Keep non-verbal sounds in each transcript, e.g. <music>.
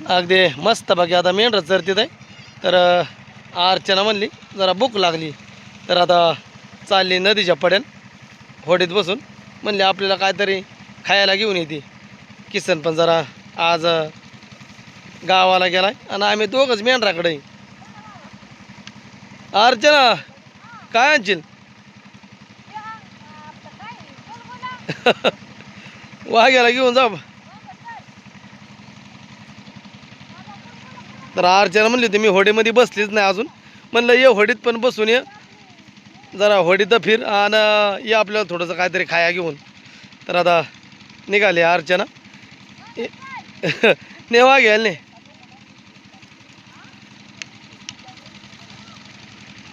अगदी मस्त बाकी आता मेंढर चरतीत आहे तर अर्चना म्हणली जरा भूक लागली तर आता चालली नदीच्या पड्यान होडीत बसून म्हणले आपल्याला काहीतरी खायला घेऊन येते. किसन पण जरा आज गावाला गेलाय आणि आम्ही दोघंच मेंढराकडे आहे. अर्चना काय आणशील? <laughs> वाघ्याला घेऊन जा. तर अर्चना म्हणली होती मी होडीमध्ये बसलीच नाही अजून. म्हणलं ये होडीत पण बसून ये. जरा होडीत फिर आणि ये आपल्याला थोडंसं काहीतरी खाया घेऊन. तर आता निघाली अर्चना <laughs> नेवा घ्यायला ने.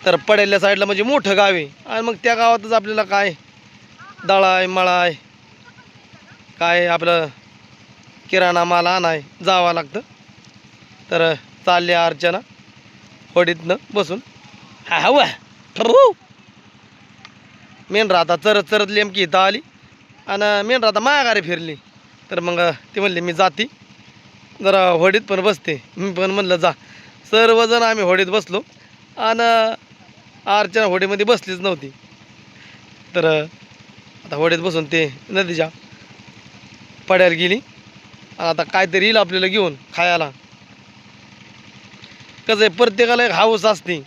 तर पडेल्या साईडला म्हणजे मोठं गाव आहे. आणि मग त्या गावातच आपल्याला काय? दळ आहे मळा आहे काय आपलं किराणा माल आणाय जावं लागतं. तर चालले अर्चना होडीतनं बसून. हा हवा ठरवू. मेंढरा आता चरत चरत लेमकी इथं आली. आणि मेंढरा आता माघारी फिरली. तर मग ती म्हणली मी जाती. जरा होडीत पण बसते. मी पण म्हणलं जा. सर्वजण आम्ही होडीत बसलो. आणि अर्चना होडीमध्ये बसलीच नव्हती. तर आता होडीत बसून ते नदीच्या पड्याला गेली. आणि आता काहीतरी येईल आपल्याला घेऊन खायला. कसं आहे प्रत्येकाला एक हाऊस असते.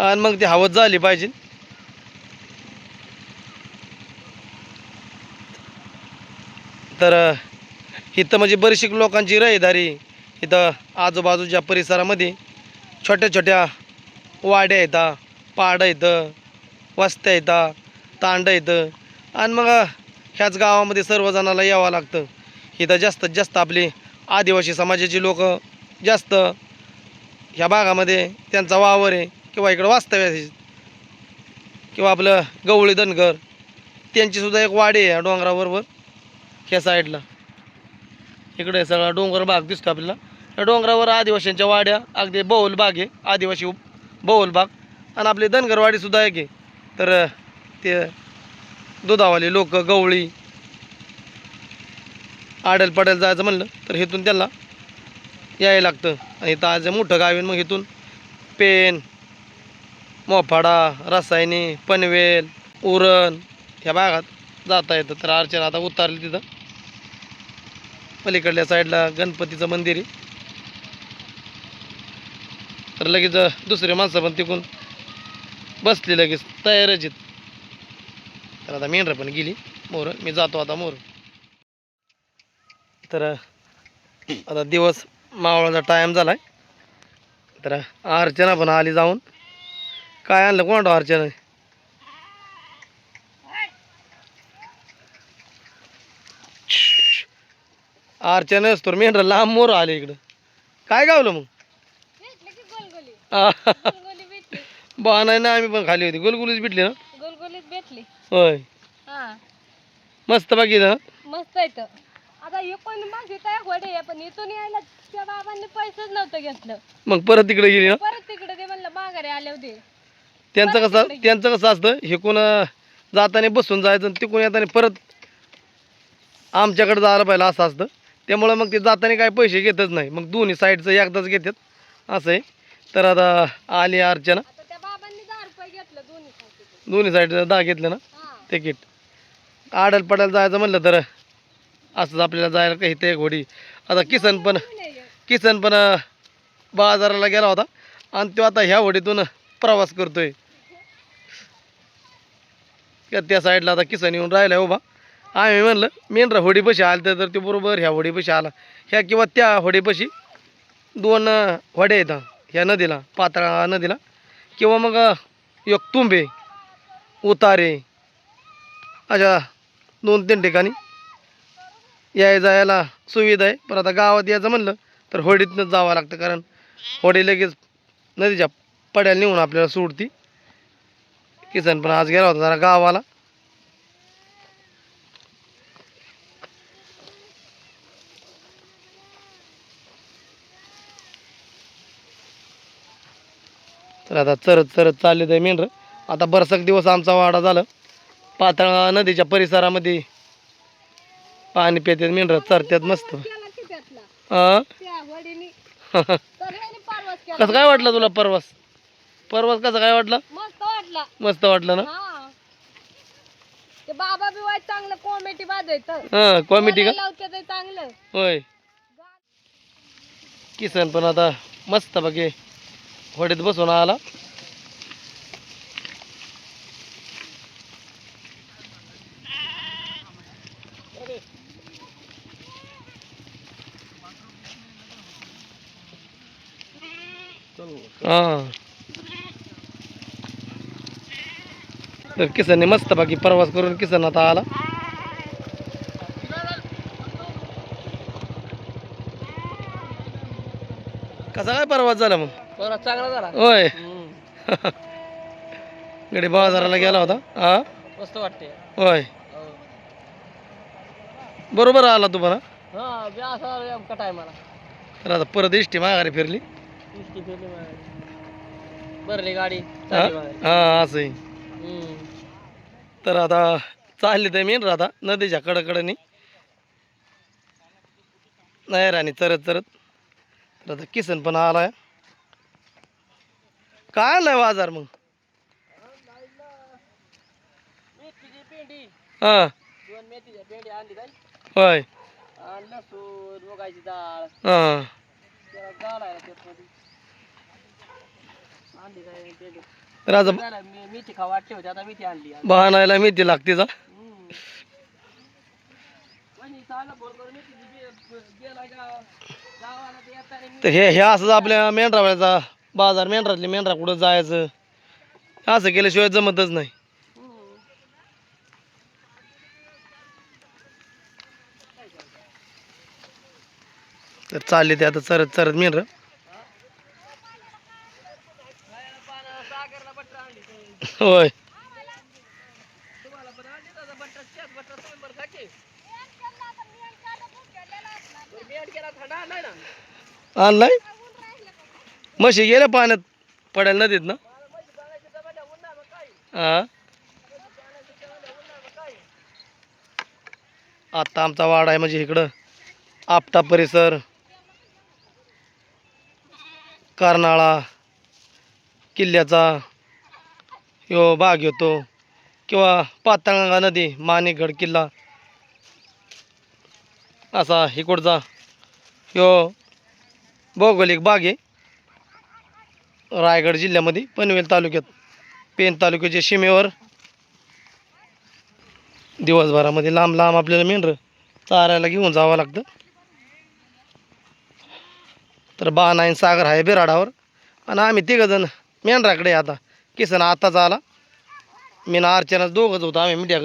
आणि मग ती हवस झाली पाहिजे. तर इथं म्हणजे बरीचशी लोकांची रहदारी इथं आजूबाजूच्या परिसरामध्ये छोट्या छोट्या वाड्या येतात पाडं येतं वस्त्या येतात तांडं येतं आणि मग ह्याच गावामध्ये सर्वजणाला यावं लागतं. इथं जास्तीत जास्त आपली आदिवासी समाजाची लोक जास्त ह्या भागामध्ये त्यांचा वावर आहे किंवा इकडं वास्तव्य किंवा आपलं गवळी धनगर त्यांचीसुद्धा एक वाडी आहे या डोंगराबरोबर ह्या साईडला. इकडे सगळा डोंगर भाग दिसतो आपल्याला. या डोंगरावर आदिवासींच्या वाड्या अगदी बहुल बाग आहे आदिवासी बहुल बाग आणि आपली धनगरवाडीसुद्धा एक आहे. तर ते दुधावाले लोक गवळी आडल पडेल जायचं म्हणलं तर इथून त्याला यायला लागतं. आणि इथं आज मोठं गाव आहे मग इथून पेन मोफाडा रसायनी पनवेल उरण ह्या भागात जाता येतं. तर अर्चना आता उतारली तिथं. पलीकडल्या साईडला गणपतीचं मंदिर आहे. तर लगेच दुसरे माणसं पण तिकून बसली लगेच तयारच आहेत. तर आता मेंढरं पण गेली मोर. मी जातो आता मोर. तर आता दिवस मावळाचा टाईम झाला आहे तर अर्चना पण आली जाऊन. काय आणलं? कोणा अर्चना? अर्चना असतो मेंढर लांब मोर आले इकडं. काय गावलं मग? भेटली बाणाय ना आम्ही पण खाली होती. गोलगुलीच भेटली ना? गोलगोलीत भेटली. होय. मस्त बाकी ना मस्त आहे तर आता पण माझे काय वडे आहे पण इथून यायला त्या बाबांनी पैसेच नव्हतं घेतलं. मग परत तिकडे गेली ना? परत तिकडे ते म्हणलं माघारी आले होते. त्यांचं कसं त्यांचं कसं असतं हे कोण जाताना बसून जायचं आणि तिकडून येताना परत आमच्याकडे जायला पाहिजे असं असतं. त्यामुळं मग ते जाताना काय पैसे घेतच नाही. मग दोन्ही साईडचं एकदाच घेतात. असं आहे. तर आता आली अर्चना. आता त्या बाबांनी दहा रुपये घेतलं दोन्ही साईडचं दहा घेतलं ना? तिकीट आडल पडायला जायचं म्हणलं तर असंच आपल्याला जायला काही ते घोडी. आता किसन पण किसन पण बाजाराला गेला होता. आणि तो आता ह्या होडीतून प्रवास करतोय. त्या साईडला आता किसन येऊन राहिला उभा. आम्ही म्हणलं मेंढरा होडीपाशी आलं तर ते बरोबर ह्या होडीपाशी आला. ह्या किंवा त्या होडीपाशी दोन होड्या येतात ह्या नदीला पातळा नदीला. किंवा मग एक तुंबे उतारे. अशा दोन तीन ठिकाणी याय जायला सुविधा आहे. पण आता गावात यायचं म्हणलं तर होडीतनंच जावं लागतं. कारण होडी लगेच नदीच्या पड्याला नेऊन आपल्याला सोडती. किसन पण आज गेला होता जरा गावाला. तर आता चरत चरत चालले आहे मेंढर. आता बरसाक दिवस आमचा वाडा झालं. पातळ नदीच्या परिसरामध्ये पाणी पितात मेंढरा चरतात मस्त. हा <laughs> कसं काय वाटलं तुला परवास? परवास कसं काय वाटलं? मस्त वाटला. मस्त वाटलं ना? ते बाबा बी वाईट चांगलं कॉमेडी वाजवायचं. हा कॉमेडी का? लावते ते चांगलं. होय. किसन पण आता मस्त बाकी होडीत बसून आला हा तर किसनने मस्त बाकी प्रवास करून किसन आता आला. कसा काय प्रवास झाला मग? चांगला झाला. होय. गडी बाजाराला गेला होता. हा? मस्त वाटते होय. बरोबर आला तू म्हणा हा नेमका टायमाला. तर आता परत इष्टी माघारी फिरली. इतकी फिरली. भरली गाडी. हा. हा, असंही हम्म. तर आता चालली तर मेन राहता नदीच्या कडकडनी. नाही राणी चरत चरत तर आता किसन पण आलाय. काय आलाय बाजार मग? मेथीची पेंडी हा. दोन मेथीच्या पेंडी आणली काय? होय. आणि लसूण मुगाची डाळ. हा. आणली काय पेंडी तर मी मेथी खाऊ वाटते होते आता मेथी आणली बहाणायला मेथी लागते जा. हम्म. फोन करून गेला गावाला ते तर हे हे असंच आपल्या मेंढरावाल्याचा बाजार मेंढरातले मेंढरा कुठं जायचं? असं केल्याशिवाय जमतच नाही. हम्म. तर चालले ते आता चरत चरत मेंढर खायला पाण्याला सागरला बटर आणली ते. होय तुम्हाला पण आणली ना बटर शेत बटर तुम्ही बरं खा की. बरं, मेट केला होय. आणलाय? म्हशी गेल्या पाण्यात पडायला नदीत ना? हा. आता आमचा वाडा आहे म्हणजे इकडं. आपटा परिसर. कर्नाळा. किल्ल्याचा. यो भाग येतो. किंवा पातळगंगा नदी मानेगड किल्ला. असा इकडचा यो भौगोलिक बाग आहे. रायगड जिल्ह्यामध्ये पनवेल तालुक्यात पेन तालुक्याच्या सीमेवर. दिवसभरामध्ये लांब लांब आपल्याला मेंढरं चारायला घेऊन जावं लागतं. तर बाणाईन सागर आहे बिराडावर. आणि आम्ही तिघंजण मेंढराकडे आता. किसन आताच आला. मी ना अर्चनाच दोघंच होतो आम्ही मिठ्याक